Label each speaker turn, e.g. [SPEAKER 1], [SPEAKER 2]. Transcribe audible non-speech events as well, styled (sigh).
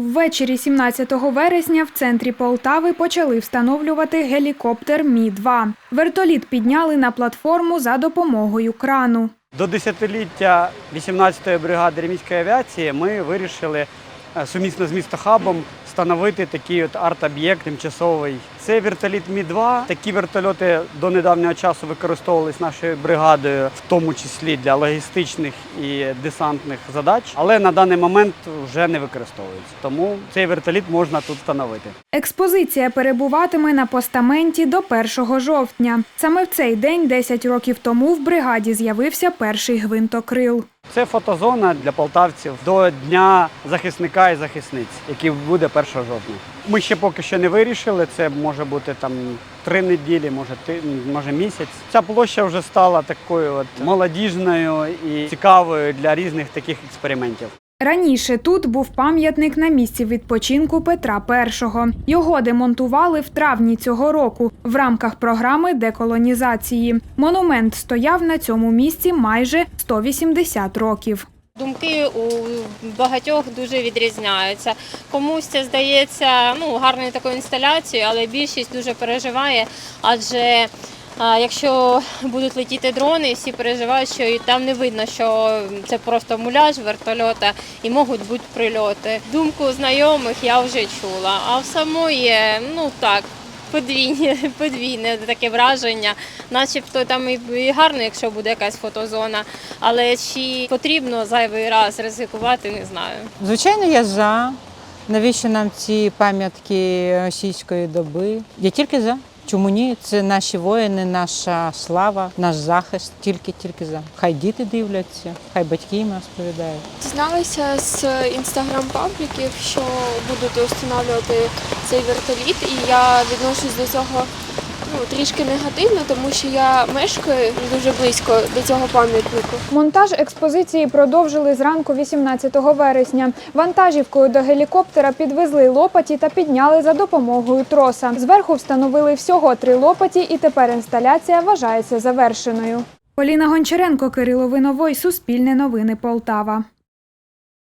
[SPEAKER 1] Ввечері 17 вересня в центрі Полтави почали встановлювати гелікоптер Мі-2. Вертоліт підняли на платформу за допомогою крану.
[SPEAKER 2] До десятиліття 18-ї бригади ремійської авіації ми вирішили е, сумісно з містохабом встановити такий от арт-об'єкт тимчасовий. Це вертоліт Мі-2. Такі вертольоти до недавнього часу використовувались нашою бригадою, в тому числі для логістичних і десантних задач, але на даний момент вже не використовуються. Тому цей вертоліт можна тут встановити.
[SPEAKER 1] Експозиція перебуватиме на постаменті до 1 жовтня. Саме в цей день, 10 років тому, в бригаді з'явився перший гвинтокрил.
[SPEAKER 2] Це фотозона для полтавців до Дня захисника і захисниць, який буде 1 жовтня. Ми ще поки що не вирішили. Це може бути там три неділі, може ти може місяць. Ця площа вже стала такою от молодіжною і цікавою для різних таких експериментів.
[SPEAKER 1] Раніше тут був пам'ятник на місці відпочинку Петра І. Його демонтували в травні цього року в рамках програми деколонізації. Монумент стояв на цьому місці майже 180 років.
[SPEAKER 3] Думки у багатьох дуже відрізняються. Комусь це здається ну, гарною такою інсталяцією, але більшість дуже переживає, адже якщо будуть летіти дрони, всі переживають, що і там не видно, що це просто муляж вертольота і можуть бути прильоти. Думку знайомих я вже чула, а в самої, ну так. Подвійне, (laughs) подвійне таке враження, начебто там і гарно, якщо буде якась фотозона, але чи потрібно зайвий раз ризикувати, не знаю.
[SPEAKER 4] Звичайно, я за. Навіщо нам ці пам'ятки російської доби? Я тільки за. Чому ні? Це наші воїни, наша слава, наш захист. Тільки тільки за. Хай діти дивляться, хай батьки їм розповідають.
[SPEAKER 5] Дізналися з інстаграм-пабліків, що будуть встановлювати цей вертоліт, і я відношусь до цього ну, трішки негативно, тому що я мешкаю дуже близько до цього пам'ятнику.
[SPEAKER 1] Монтаж експозиції продовжили зранку 18 вересня. Вантажівкою до гелікоптера підвезли лопаті та підняли за допомогою троса. Зверху встановили всього три лопаті, і тепер інсталяція вважається завершеною. Поліна Гончаренко, Кирило Виновой, Суспільне новини Полтава.